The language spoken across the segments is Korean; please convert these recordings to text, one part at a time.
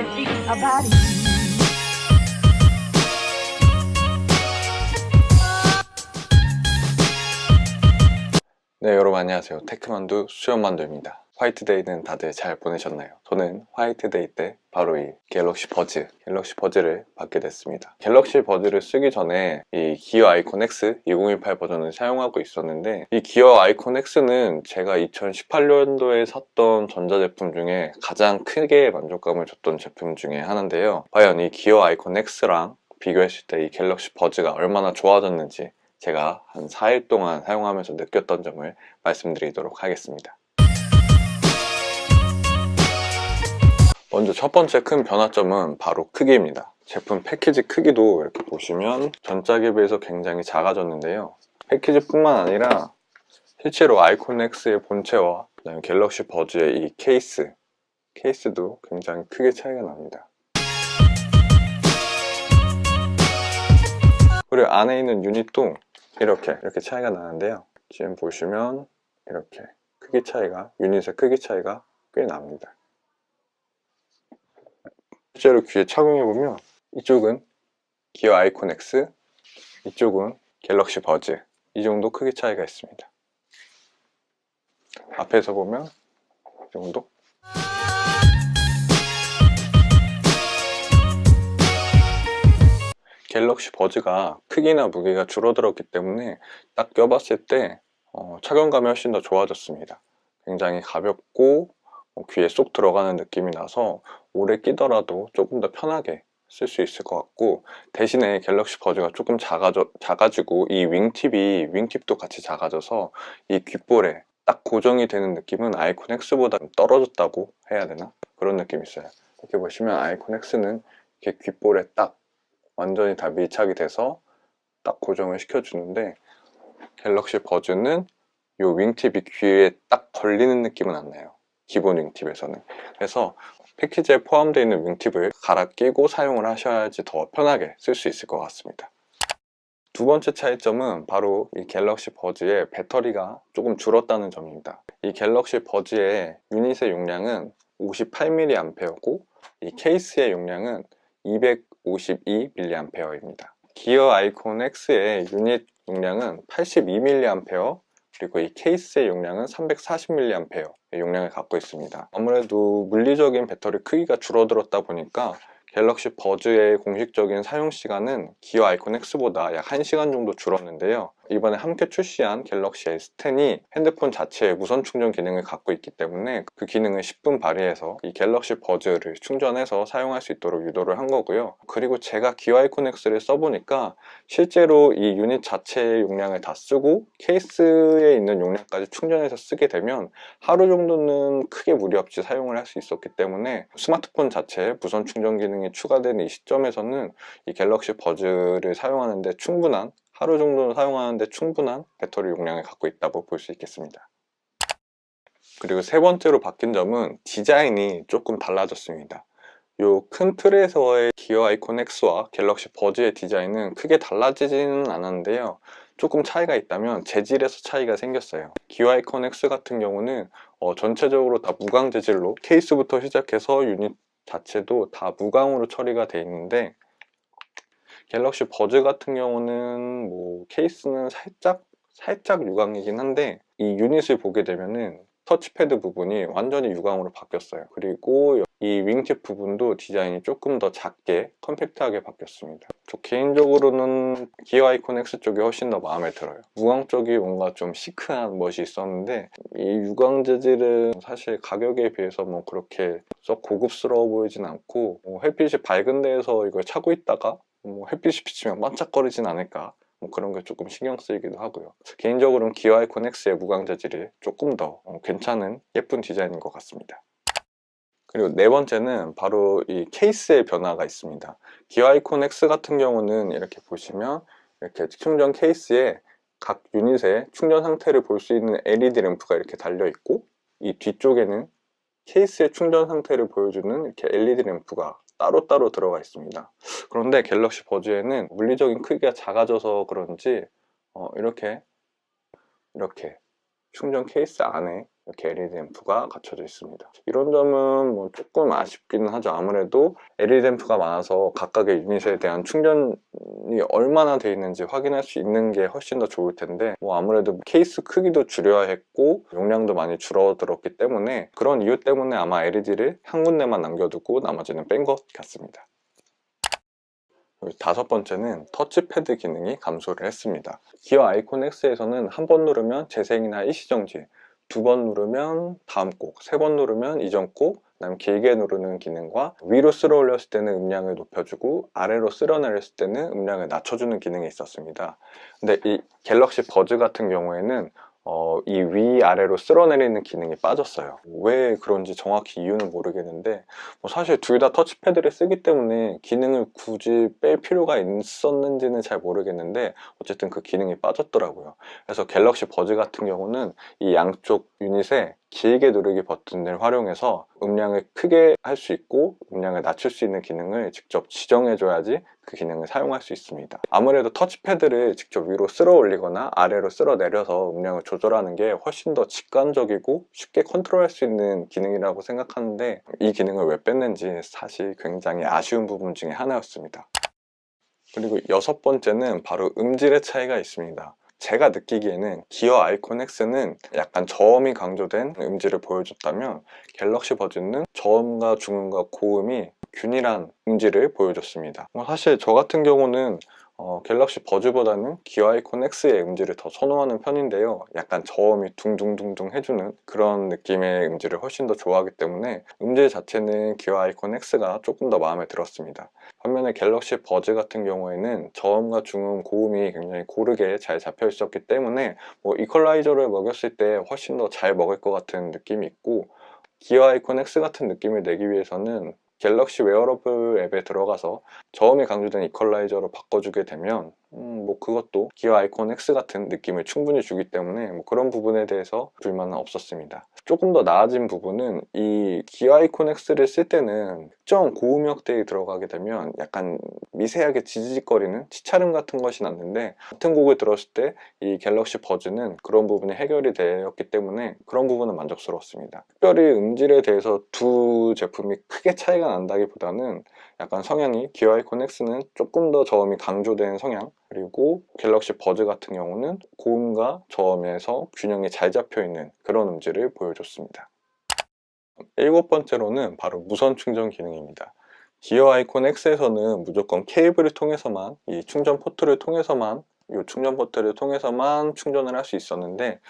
about you. 네 여러분 안녕하세요. 테크만두 수염만두입니다 화이트데이는 다들 잘 보내셨나요? 저는 화이트데이 때 바로 이 갤럭시 버즈 갤럭시 버즈를 받게 됐습니다 갤럭시 버즈를 쓰기 전에 이 기어 아이콘 X 2018 버전을 사용하고 있었는데 이 기어 아이콘 X는 제가 2018년도에 샀던 전자제품 중에 가장 크게 만족감을 줬던 제품 중에 하나인데요 과연 이 기어 아이콘 X랑 비교했을 때 이 갤럭시 버즈가 얼마나 좋아졌는지 제가 한 4일 동안 사용하면서 느꼈던 점을 말씀드리도록 하겠습니다. 먼저 첫 번째 큰 변화점은 바로 크기입니다. 제품 패키지 크기도 이렇게 보시면 전작에 비해서 굉장히 작아졌는데요. 패키지뿐만 아니라 실제로 아이콘 X의 본체와 갤럭시 버즈의 이 케이스, 케이스도 굉장히 크게 차이가 납니다. 그리고 안에 있는 유닛도 이렇게 이렇게 차이가 나는데요 지금 보시면 이렇게 크기 차이가 유닛의 크기 차이가 꽤 납니다 실제로 귀에 착용해 보면 이쪽은 기어 아이콘 X 이쪽은 갤럭시 버즈 이 정도 크기 차이가 있습니다 앞에서 보면 이 정도 갤럭시 버즈가 크기나 무게가 줄어들었기 때문에 딱 껴봤을 때 어, 착용감이 훨씬 더 좋아졌습니다. 굉장히 가볍고 어, 귀에 쏙 들어가는 느낌이 나서 오래 끼더라도 조금 더 편하게 쓸 수 있을 것 같고 대신에 갤럭시 버즈가 조금 작아져, 작아지고 이 윙팁이 윙팁도 같이 작아져서 이 귓볼에 딱 고정이 되는 느낌은 아이콘 X보다 좀 떨어졌다고 해야 되나? 그런 느낌이 있어요. 이렇게 보시면 아이콘 X는 이렇게 귓볼에 딱 완전히 다 밀착이 돼서 딱 고정을 시켜주는데 갤럭시 버즈는 이 윙팁이 귀에 딱 걸리는 느낌은 안 나요 기본 윙팁에서는. 그래서 패키지에 포함되어 있는 윙팁을 갈아 끼고 사용을 하셔야지 더 편하게 쓸 수 있을 것 같습니다. 두 번째 차이점은 바로 이 갤럭시 버즈의 배터리가 조금 줄었다는 점입니다. 이 갤럭시 버즈의 유닛의 용량은 58mAh고 이 케이스의 용량은 252mAh입니다. 기어 아이콘 X의 유닛 용량은 82mAh 그리고 이 케이스의 용량은 340mAh의 용량을 갖고 있습니다. 아무래도 물리적인 배터리 크기가 줄어들었다 보니까 갤럭시 버즈의 공식적인 사용 시간은 기어 아이콘 X보다 약 1시간 정도 줄었는데요. 이번에 함께 출시한 갤럭시 S10이 핸드폰 자체에 무선 충전 기능을 갖고 있기 때문에 그 기능을 10분 발휘해서 이 갤럭시 버즈를 충전해서 사용할 수 있도록 유도를 한 거고요. 그리고 제가 아이콘 X를 써보니까 실제로 이 유닛 자체의 용량을 다 쓰고 케이스에 있는 용량까지 충전해서 쓰게 되면 하루 정도는 크게 무리 없이 사용을 할 수 있었기 때문에 스마트폰 자체에 무선 충전 기능이 추가된 이 시점에서는 이 갤럭시 버즈를 사용하는데 충분한 하루 정도 사용하는데 충분한 배터리 용량을 갖고 있다고 볼 수 있겠습니다. 그리고 세 번째로 바뀐 점은 디자인이 조금 달라졌습니다. 요 큰 틀에서의 기어 아이콘 X와 갤럭시 버즈의 디자인은 크게 달라지지는 않았는데요. 조금 차이가 있다면 재질에서 차이가 생겼어요. 기어 아이콘 X 같은 경우는 어, 전체적으로 다 무광 재질로 케이스부터 시작해서 유닛 자체도 다 무광으로 처리가 돼 있는데 갤럭시 버즈 같은 경우는 뭐 케이스는 살짝 살짝 유광이긴 한데 이 유닛을 보게 되면은 터치패드 부분이 완전히 유광으로 바뀌었어요. 그리고 이 윙팁 부분도 디자인이 조금 더 작게 컴팩트하게 바뀌었습니다. 저 개인적으로는 기어 아이콘 X 쪽이 훨씬 더 마음에 들어요. 무광 쪽이 뭔가 좀 시크한 멋이 있었는데 이 유광 재질은 사실 가격에 비해서 뭐 그렇게 썩 고급스러워 보이진 않고 뭐 햇빛이 밝은 데에서 이걸 차고 있다가 뭐 햇빛이 비치면 반짝거리진 않을까. 뭐 그런 게 조금 신경 쓰이기도 하고요. 개인적으로는 기어 아이콘 X의 무광 재질이 조금 더 어, 괜찮은 예쁜 디자인인 것 같습니다. 그리고 네 번째는 바로 이 케이스의 변화가 있습니다. 기어 아이콘 X 같은 경우는 이렇게 보시면 이렇게 충전 케이스에 각 유닛의 충전 상태를 볼 수 있는 LED 램프가 이렇게 달려 있고 이 뒤쪽에는 케이스의 충전 상태를 보여주는 이렇게 LED 램프가 따로따로 들어가 있습니다. 그런데 갤럭시 버즈에는 물리적인 크기가 작아져서 그런지 어, 이렇게 이렇게 충전 케이스 안에 LED 앰프가 갖춰져 있습니다. 이런 점은 뭐 조금 아쉽기는 하죠. 아무래도 LED 앰프가 많아서 각각의 유닛에 대한 충전이 얼마나 돼 있는지 확인할 수 있는 게 훨씬 더 좋을 텐데 뭐 아무래도 케이스 크기도 줄여야 했고 용량도 많이 줄어들었기 때문에 그런 이유 때문에 아마 LED를 한 군데만 남겨두고 나머지는 뺀 것 같습니다. 다섯 번째는 터치패드 기능이 감소를 했습니다. 기어 아이콘 X에서는 한 번 누르면 재생이나 일시정지, 두 번 누르면 다음 곡, 세 번 누르면 이전 곡, 그다음 길게 누르는 기능과 위로 쓸어 올렸을 때는 음량을 높여주고 아래로 쓸어 내렸을 때는 음량을 낮춰주는 기능이 있었습니다. 근데 이 갤럭시 버즈 같은 경우에는 어, 이 위아래로 쓸어내리는 기능이 빠졌어요. 왜 그런지 정확히 이유는 모르겠는데 뭐 사실 둘 다 터치패드를 쓰기 때문에 기능을 굳이 뺄 필요가 있었는지는 잘 모르겠는데 어쨌든 그 기능이 빠졌더라고요. 그래서 갤럭시 버즈 같은 경우는 이 양쪽 유닛에 길게 누르기 버튼을 활용해서 음량을 크게 할 수 있고 음량을 낮출 수 있는 기능을 직접 지정해줘야지 그 기능을 사용할 수 있습니다. 아무래도 터치패드를 직접 위로 쓸어 올리거나 아래로 쓸어 내려서 음량을 조절하는 게 훨씬 더 직관적이고 쉽게 컨트롤할 수 있는 기능이라고 생각하는데 이 기능을 왜 뺐는지 사실 굉장히 아쉬운 부분 중에 하나였습니다. 그리고 여섯 번째는 바로 음질의 차이가 있습니다. 제가 느끼기에는 기어 아이콘 X는 약간 저음이 강조된 음질을 보여줬다면 갤럭시 버즈는 저음과 중음과 고음이 균일한 음질을 보여줬습니다. 뭐 사실 저 같은 경우는 어, 갤럭시 버즈보다는 기어 아이콘 X의 음질을 더 선호하는 편인데요. 약간 저음이 둥둥둥둥 해주는 그런 느낌의 음질을 훨씬 더 좋아하기 때문에 음질 자체는 기어 아이콘 X가 조금 더 마음에 들었습니다. 반면에 갤럭시 버즈 같은 경우에는 저음과 중음, 고음이 굉장히 고르게 잘 잡혀 있었기 때문에 뭐 이퀄라이저를 먹였을 때 훨씬 더 잘 먹을 것 같은 느낌이 있고 기어 아이콘 X 같은 느낌을 내기 위해서는 갤럭시 웨어러블 앱에 들어가서 저음이 강조된 이퀄라이저로 바꿔주게 되면 음, 뭐 그것도 기어 아이콘 X 같은 느낌을 충분히 주기 때문에 뭐 그런 부분에 대해서 불만은 없었습니다. 조금 더 나아진 부분은 이 기어 아이콘 X를 쓸 때는 특정 고음역대에 들어가게 되면 약간 미세하게 지지직거리는 치차름 같은 것이 났는데 같은 곡을 들었을 때 이 갤럭시 버즈는 그런 부분이 해결이 되었기 때문에 그런 부분은 만족스러웠습니다. 특별히 음질에 대해서 두 제품이 크게 차이가 난다기보다는 약간 성향이 기어 아이콘 X는 조금 더 저음이 강조된 성향 그리고 갤럭시 버즈 같은 경우는 고음과 저음에서 균형이 잘 잡혀 있는 그런 음질을 보여줬습니다. 일곱 번째로는 바로 무선 충전 기능입니다. 기어 아이콘 X에서는 무조건 케이블을 통해서만 이 충전 포트를 통해서만 이 충전 포트를 통해서만 충전을 할 수 있었는데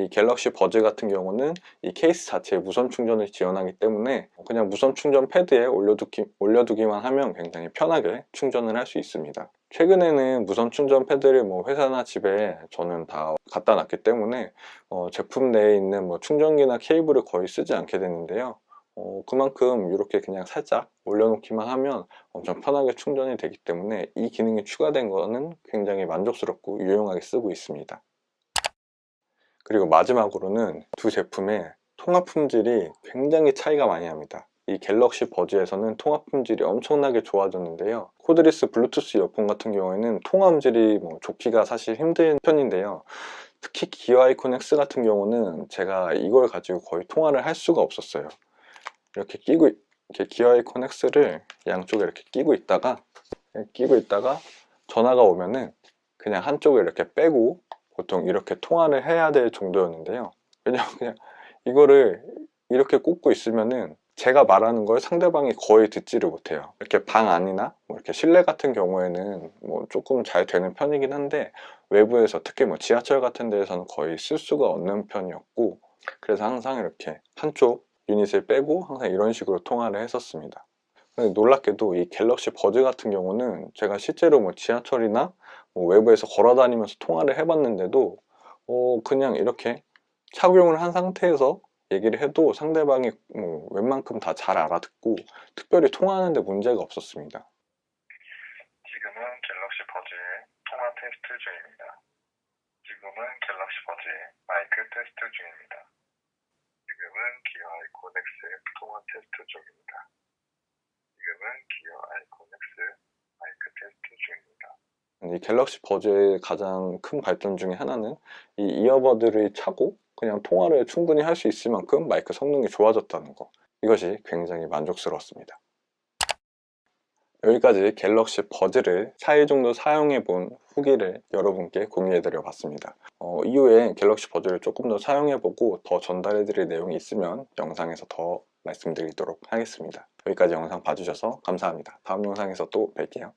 이 갤럭시 버즈 같은 경우는 이 케이스 자체에 무선 충전을 지원하기 때문에 그냥 무선 충전 패드에 올려두기, 올려두기만 하면 굉장히 편하게 충전을 할 수 있습니다. 최근에는 무선 충전 패드를 뭐 회사나 집에 저는 다 갖다 놨기 때문에 어, 제품 내에 있는 뭐 충전기나 케이블을 거의 쓰지 않게 되는데요. 어, 그만큼 이렇게 그냥 살짝 올려놓기만 하면 엄청 편하게 충전이 되기 때문에 이 기능이 추가된 거는 굉장히 만족스럽고 유용하게 쓰고 있습니다. 그리고 마지막으로는 두 제품의 통합 품질이 굉장히 차이가 많이 납니다. 이 갤럭시 버즈에서는 통합 품질이 엄청나게 좋아졌는데요. 코드리스 블루투스 이어폰 같은 경우에는 통화 음질이 뭐 좋기가 사실 힘든 편인데요. 특히 기어 아이콘 X 같은 경우는 제가 이걸 가지고 거의 통화를 할 수가 없었어요. 이렇게 끼고 이렇게 기어 아이콘 X를 양쪽에 이렇게 끼고 있다가 끼고 있다가 전화가 오면은 그냥 한쪽을 이렇게 빼고 보통 이렇게 통화를 해야 될 정도였는데요. 왜냐면 그냥 이거를 이렇게 꽂고 있으면은 제가 말하는 걸 상대방이 거의 듣지를 못해요. 이렇게 방 안이나 뭐 이렇게 실내 같은 경우에는 뭐 조금 잘 되는 편이긴 한데 외부에서 특히 뭐 지하철 같은 데에서는 거의 쓸 수가 없는 편이었고 그래서 항상 이렇게 한쪽 유닛을 빼고 항상 이런 식으로 통화를 했었습니다. 근데 놀랍게도 이 갤럭시 버즈 같은 경우는 제가 실제로 뭐 지하철이나 뭐 외부에서 걸어 다니면서 통화를 해봤는데도 어 그냥 이렇게 착용을 한 상태에서 얘기를 해도 상대방이 뭐 웬만큼 다 잘 알아듣고 특별히 통화하는데 문제가 없었습니다. 지금은 갤럭시 버즈의 통화 테스트 중입니다. 지금은 갤럭시 버즈의 마이크 테스트 중입니다. 지금은 아이콘 X 통화 테스트 중입니다. 지금은 기어 아이콘 X 마이크 테스트 중입니다. 이 갤럭시 버즈의 가장 큰 발전 중에 하나는 이 이어버드를 차고 그냥 통화를 충분히 할 수 있을 만큼 마이크 성능이 좋아졌다는 거 이것이 굉장히 만족스러웠습니다. 여기까지 갤럭시 버즈를 4일 정도 사용해 본 후기를 여러분께 공유해 드려 봤습니다. 어, 이후에 갤럭시 버즈를 조금 더 사용해 보고 더 전달해 드릴 내용이 있으면 영상에서 더 말씀드리도록 하겠습니다. 여기까지 영상 봐주셔서 감사합니다. 다음 영상에서 또 뵐게요.